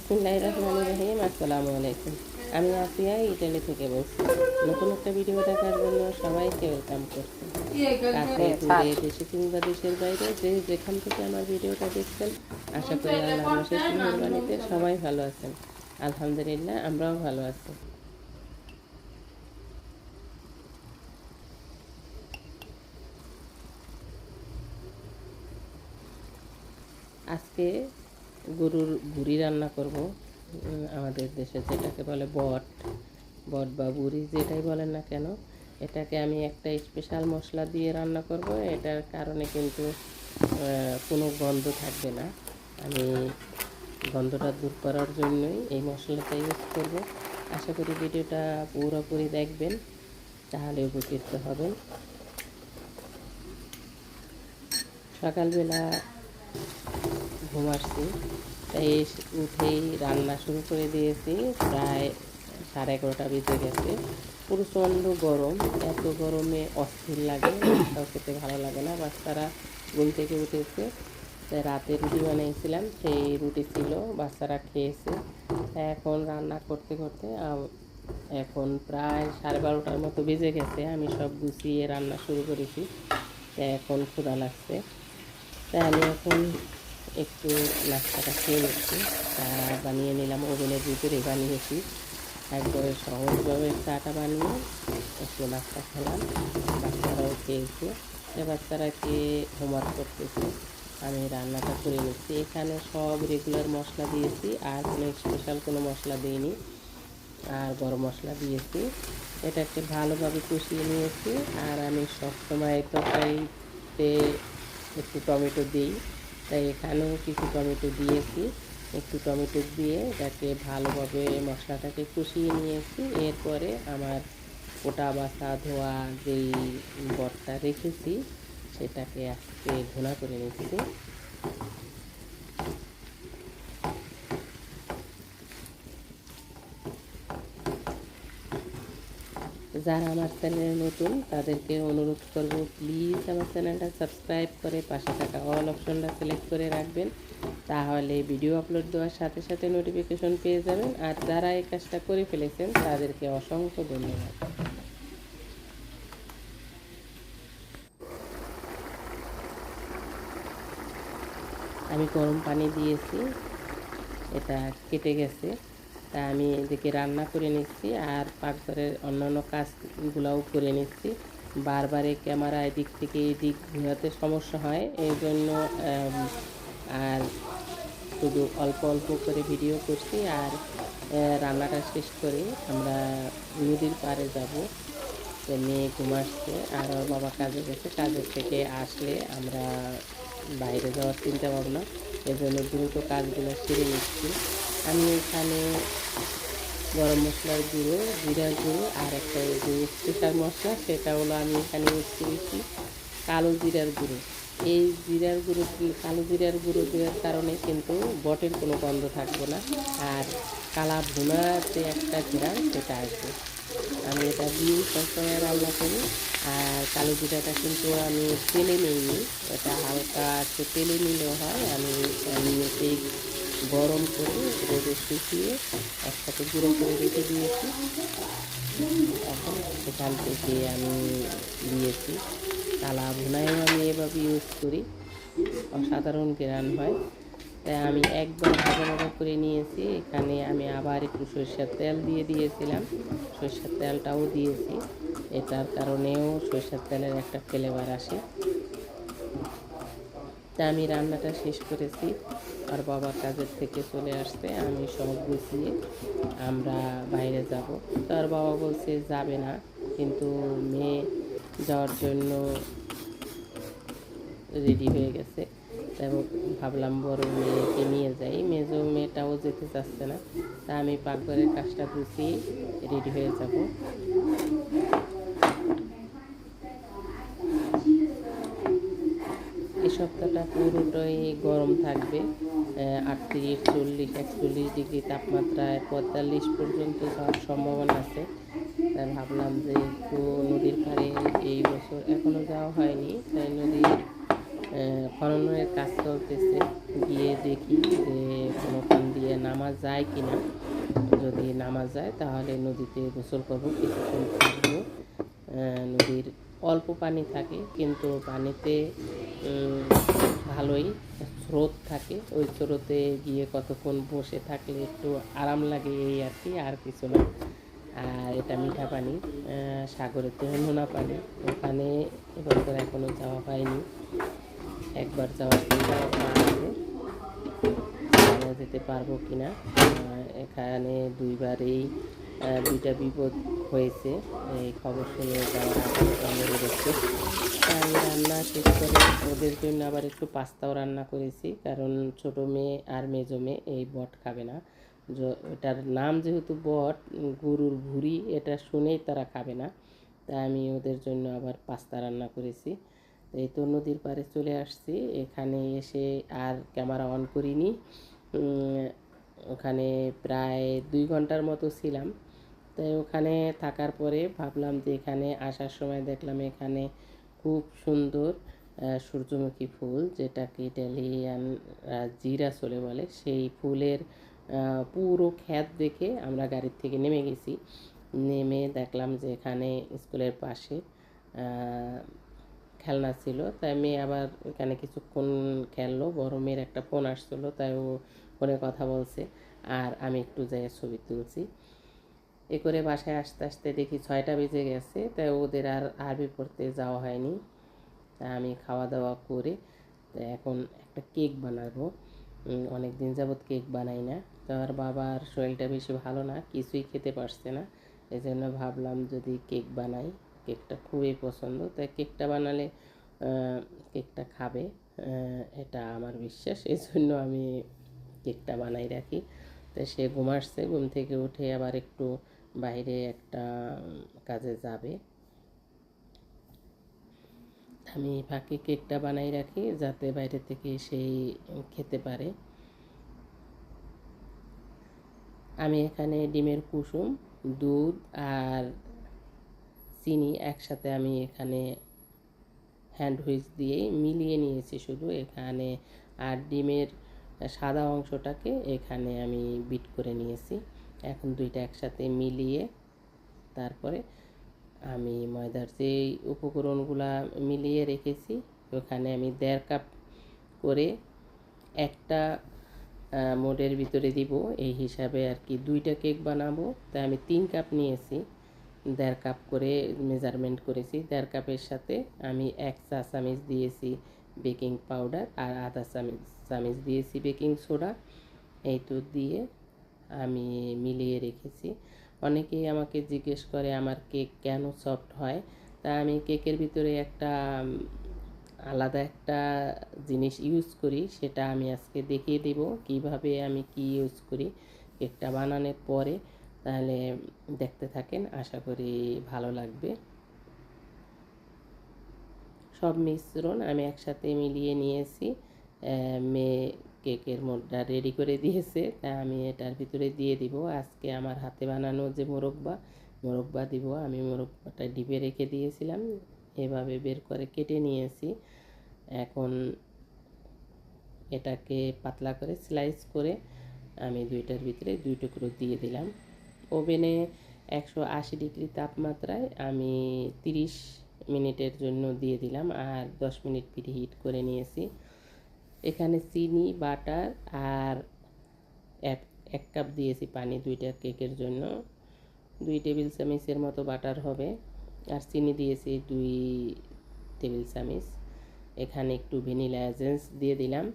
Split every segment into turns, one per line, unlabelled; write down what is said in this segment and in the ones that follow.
বিসমুল্লাহ রহমান রহিম। আসসালামু আলাইকুম। আমি আসিয়া ইটালি থেকে বলছি, নতুন একটা ভিডিও দেখার জন্য সবাইকে ওয়েলকাম করছি। কাছে দেশে কিংবা দেশের বাইরে, যে যেখান থেকে আমার ভিডিওটা দেখছেন, আশা করি আল্লাহ শেষ মেহরবানিতে সবাই ভালো আছেন। আলহামদুলিল্লাহ, আমরাও ভালো আছি। আজকে গরুর বুড়ি রান্না করব। আমাদের দেশে যেটাকে বলে বট বট বা বুড়ি যেটাই বলেন না কেন, এটাকে আমি একটা স্পেশাল মশলা দিয়ে রান্না করব। এটার কারণে কিন্তু কোনো গন্ধ থাকবে না। আমি গন্ধটা দূর করার জন্যই এই মশলাটা ইউজ করব। আশা করি ভিডিওটা পুরোপুরি দেখবেন, তাহলে উপকৃত হবেন। সকালবেলা ঘুম আসছি। তাই উঠেই রান্না শুরু করে দিয়েছি। প্রায় সাড়ে এগারোটা বেজে গেছে। প্রচণ্ড গরম। এত গরমে অস্থির লাগে। তাও খেতে ভালো লাগে না। বাচ্চারা ঘুম থেকে উঠেছে। তাই রাতে রুটি বানিয়েছিলাম। সেই রুটি ছিল। বাচ্চারা খেয়েছে। এখন রান্না করতে করতে এখন প্রায় সাড়ে বারোটার মতো বেজে গেছে। আমি সব গুছিয়ে রান্না শুরু করেছি। এখন ক্ষুধা লাগছে। তাই আমি এখন একটু নাস্তাটা খেয়ে নিচ্ছি। চা বানিয়ে নিলাম, ওভেনের ভিতরে বানিয়েছি। একবারে সহজভাবে চাটা বানিয়ে একটু নাস্তা খেলাম। বাচ্চারাও খেয়েছে। এ বাচ্চারা খেয়ে হোমওয়ার্ক করতেছে, আমি রান্নাটা করে নিচ্ছি। এখানে সব রেগুলার মশলা দিয়েছি, আর কোনো স্পেশাল কোনো মশলা দিইনি। আর গরম মশলা দিয়েছি। এটাকে ভালোভাবে কষিয়ে নিয়েছি। আর আমি সবসময় তরকারিতে একটু টমেটো দিই। তাই এখানেও কিছু টমেটো দিয়েছি, একটু টমেটো দিয়ে এটাকে ভালোভাবে মশলাটাকে কষিয়ে নিয়েছি। এরপরে আমার ওটা বাসা ধোয়া যেই বটটা রেখেছি, সেটাকে আজকে ঘোনা করে নিচ্ছি। যারা আমার চ্যানেলে নতুন, তাদেরকে অনুরোধ করব প্লিজ আমার চ্যানেলটা সাবস্ক্রাইব করে পাশে থাকা অল অপশনটা সিলেক্ট করে রাখবেন। তাহলে ভিডিও আপলোড দেওয়ার সাথে সাথে নোটিফিকেশন পেয়ে যাবেন। আর যারা এই কাজটা করে ফেলেছেন, তাদেরকে অসংখ্য ধন্যবাদ। আমি গরম পানি দিয়েছি। এটা কেটে গেছে। তা আমি এদিকে রান্না করে নিচ্ছি আর পাকঘরের অন্যান্য কাজগুলোও করে নিচ্ছি। বারবার এই ক্যামেরা এদিক থেকে এদিক ঘোরাতে সমস্যা হয়, এই জন্য আর শুধু অল্প অল্প করে ভিডিও করছি আর রান্নাটা শেষ করে আমরা নদীর পাড়ে যাব। মেয়ে ঘুম আসছে আর ওর বাবা কাজে গেছে, কাজের থেকে আসলে আমরা বাইরে যাওয়ার চিন্তা ভাবনা এজন্য দ্রুত কাজগুলো সেরে নিচ্ছি। আমি এখানে গরম মশলার গুঁড়ো জিরার গুঁড়ো আর একটা যে স্পেশাল মশলা, সেটা হলো আমি এখানে ইউজ করেছি কালো জিরার গুঁড়ো। এই জিরার গুঁড়ো, কালো জিরার গুঁড়ো দেওয়ার কারণে কিন্তু বটের কোনো গন্ধ থাকবে না আর কালা ভুনাতে একটা জিরা, সেটা আসবে। আমি এটা দিয়ে সবসময় রান্না করি আর কালো জিরাটা কিন্তু আমি তেলে নিইনি, এটা হালকা একটু তেলে নিলেও হয়, আমি আমি এই গরম করে রোদে শুকিয়ে একসাথে গুঁড়ো করে রেখে দিয়েছি। এখন সেখান থেকে আমি দিয়েছি। কালা ভুনায়ও আমি এভাবে ইউজ করি। অসাধারণ গ্রান হয়। তাই আমি একবার ভাজা ভাজা করে নিয়েছি। এখানে আমি আবার একটু সরষের তেল দিয়ে দিয়েছিলাম। সরষের তেলটাও দিয়েছি। এটার কারণেও সরষের তেলের একটা ফ্লেভার আসে। তা আমি রান্নাটা শেষ করেছি। আর বাবা কাজের থেকে চলে আসতে আমি সব গুছিয়ে আমরা বাইরে যাব। তো আর বাবা বলছে যাবে না, কিন্তু মেয়ে যাওয়ার জন্য রেডি হয়ে গেছে। তাই ভাবলাম বড় মেয়েকে নিয়ে যাই। মেজো মেয়েটাও যেতে চাচ্ছে না, তা আমি পাকঘরের কাজটা গুছিয়ে রেডি হয়ে যাব। এই সপ্তাহটা পুরোটাই গরম থাকবে। আটত্রিশ, চল্লিশ, একচল্লিশ ডিগ্রি তাপমাত্রায় পঁয়তাল্লিশ পর্যন্ত যাওয়ার সম্ভাবনা আছে। তাই ভাবলাম যে একটু নদীর পাড়ে এই বছর এখনও যাওয়া হয়নি। তাই নদীর খননের কাজ চলতেছে। গিয়ে দেখি যে কোনো পান দিয়ে নামা যায় কি না যদি নামা যায় তাহলে নদীতে গোসল করব, কিছুক্ষণ থাকব। নদীর অল্প পানি থাকে, কিন্তু পানিতে ভালোই স্রোত থাকে। ওই স্রোতে গিয়ে কতক্ষণ বসে থাকলে একটু আরাম লাগে এই আর কি, আর কিছু না। আর এটা মিঠা পানি সাগরেতে নোনা পানি। ওখানে এবছর এখনও যাওয়া হয়নি। একবার যাওয়ার চিন্তা ভাবনা আছে জানা যেতে পারব কিনা? আহ, এখানে দুইবারেই দুইটা বিপদ হয়েছে। এই খবর শুনে গেছে তাই রান্না শেষ করে ওদের জন্য আবার একটু পাস্তাও রান্না করেছি। কারণ ছোট মেয়ে আর মেজো মেয়ে এই বট খাবে না। এটার নাম যেহেতু বট গরুর ভুঁড়ি এটা শুনেই তারা খাবে না। তাই আমি ওদের জন্য আবার পাস্তা রান্না করেছি। এই তো নদীর পাড়ে চলে আসছি। এখানে এসে আর ক্যামেরা অন করিনি। ওখানে প্রায় দুই ঘণ্টার মতো ছিলাম। তাই ওখানে থাকার পরে ভাবলাম যে এখানে আসার সময় দেখলাম এখানে খুব সুন্দর সূর্যমুখী ফুল, যেটাকে ইটালিয়ান জিরা চলে বলে। সেই ফুলের পুরো খ্যাত দেখে আমরা গাড়ির থেকে নেমে গেছি। নেমে দেখলাম যে এখানে স্কুলের পাশে খেলনা ছিল। তাই মেয়ে আবার এখানে কিছুক্ষণ খেললো বড় মেয়ের একটা ফোন আসছিল, তাই ও ফোনে কথা বলছে। আর আমি একটু যাই ছবি তুলছি। এ করে বাসায় আসতে আসতে দেখি ছয়টা বেজে গেছে, তাই ওদের আর আরবি পড়তে যাওয়া হয়নি। তাই আমি খাওয়া দাওয়া করে, তো এখন একটা কেক বানাবো। অনেক দিন যাবৎ কেক বানাই না। তো আর বাবার শরীরটা বেশি ভালো না, কিছুই খেতে পারছে না। এই জন্য ভাবলাম যদি কেক বানাই। কেকটা খুবই পছন্দ। তাই কেকটা বানালে কেকটা খাবে এটা আমার বিশ্বাস। এই জন্য আমি কেকটা বানাই রাখি। তো সে ঘুম আসছে, ঘুম থেকে উঠে আবার একটু বাইরে একটা কাজে যাবে। আমি ফাঁকে কেকটা বানাই রাখি যাতে বাইরে থেকে সেই খেতে পারে। আমি এখানে ডিমের কুসুম, দুধ আর চিনি একসাথে আমি এখানে হ্যান্ড হুইচ দিয়ে মিলিয়ে নিয়েছি শুধু। এখানে আর ডিমের সাদা অংশটাকে এখানে আমি বিট করে নিয়েছি। এখন দুইটা একসাথে মিলিয়ে তারপরে আমি ময়দার যে উপকরণগুলা মিলিয়ে রেখেছি, ওখানে আমি দেড় কাপ করে একটা মোডের ভিতরে দিব। এই হিসাবে আর কি দুইটা কেক বানাবো। তাই আমি তিন কাপ নিয়েছি। দেড় কাপ করে মেজারমেন্ট করেছি। দেড় কাপের সাথে আমি এক চা চামিচ দিয়েছি বেকিং পাউডার আর আধা চামিচ চামিচ দিয়েছি বেকিং সোডা এই তো দিয়ে আমি মিলিয়ে রেখেছি। অনেকেই আমাকে জিজ্ঞেস করে, আমার কেক কেন সফট হয়? তা আমি কেকের ভিতরে একটা আলাদা একটা জিনিস ইউজ করি, সেটা আমি আজকে দেখিয়ে দেব। কীভাবে আমি কি ইউজ করি? কেকটা বানানোর পরে তাহলে দেখতে থাকেন, আশা করি ভালো লাগবে। সব মিশ্রণ আমি একসাথে মিলিয়ে নিয়েছি। মেয়ে কেকের মোড়টা রেডি করে দিয়েছে, তা আমি এটার ভিতরে দিয়ে দিব। আজকে আমার হাতে বানানো যে মোরব্বা মোরব্বা দিব। আমি মোরব্বাটা ডিপে রেখে দিয়েছিলাম, এভাবে বের করে কেটে নিয়েছি। এখন এটাকে পাতলা করে স্লাইস করে আমি দুইটার ভিতরে দুই টুকরো দিয়ে দিলাম। ওভেনে একশো আশি ডিগ্রি তাপমাত্রায় আমি তিরিশ মিনিটের জন্য দিয়ে দিলাম আর দশ মিনিট হিট করে নিয়েছি। এখানে চিনি, বাটার আর এক এক কাপ দিয়েছি পানি দুইটা কেকের জন্য। দুই টেবিল চামিচের মতো বাটার হবে আর চিনি দিয়েছি দুই টেবিল চামিচ। এখানে একটু ভ্যানিলা এজেন্স দিয়ে দিলাম।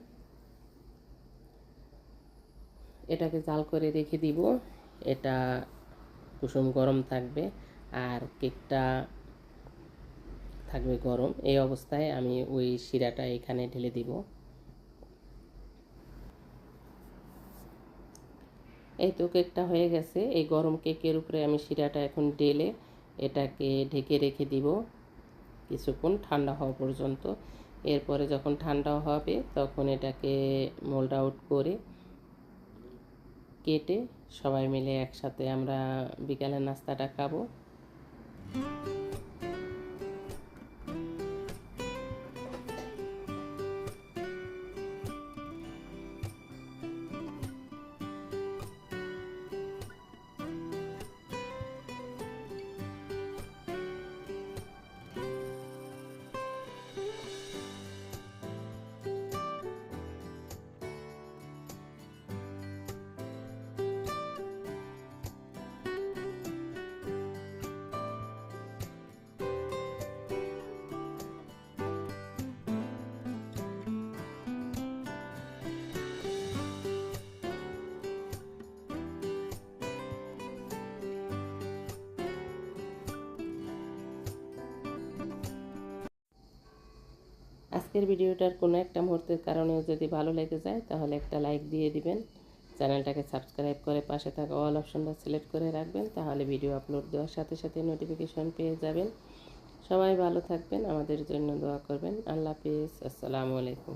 এটাকে জাল করে রেখে দিব। এটা কুসুম গরম থাকবে আর কেকটা থাকবে গরম। এই অবস্থায় আমি ওই শিরাটা এখানে ঢেলে দিব। এই তো কেকটা হয়ে গেছে। এই গরম কেকের উপরে আমি শিরাটা এখন ঢেলে এটাকে ঢেকে রেখে দিব কিছুক্ষণ ঠান্ডা হওয়া পর্যন্ত। এরপরে যখন ঠান্ডা হবে তখন এটাকে মোল্ড আউট করে কেটে সবাই মিলে একসাথে আমরা বিকালে নাস্তাটা খাব। আজকের ভিডিওটার কোনো একটা মুহূর্তের কারণেও যদি ভালো লেগে যায়, তাহলে একটা লাইক দিয়ে দিবেন। চ্যানেলটাকে সাবস্ক্রাইব করে পাশে থাকা অল অপশনটা সিলেক্ট করে রাখবেন, তাহলে ভিডিও আপলোড দেওয়ার সাথে সাথে নোটিফিকেশন পেয়ে যাবেন। সবাই ভালো থাকবেন, আমাদের জন্য দোয়া করবেন। আল্লাহ হাফিজ, আসসালামু আলাইকুম।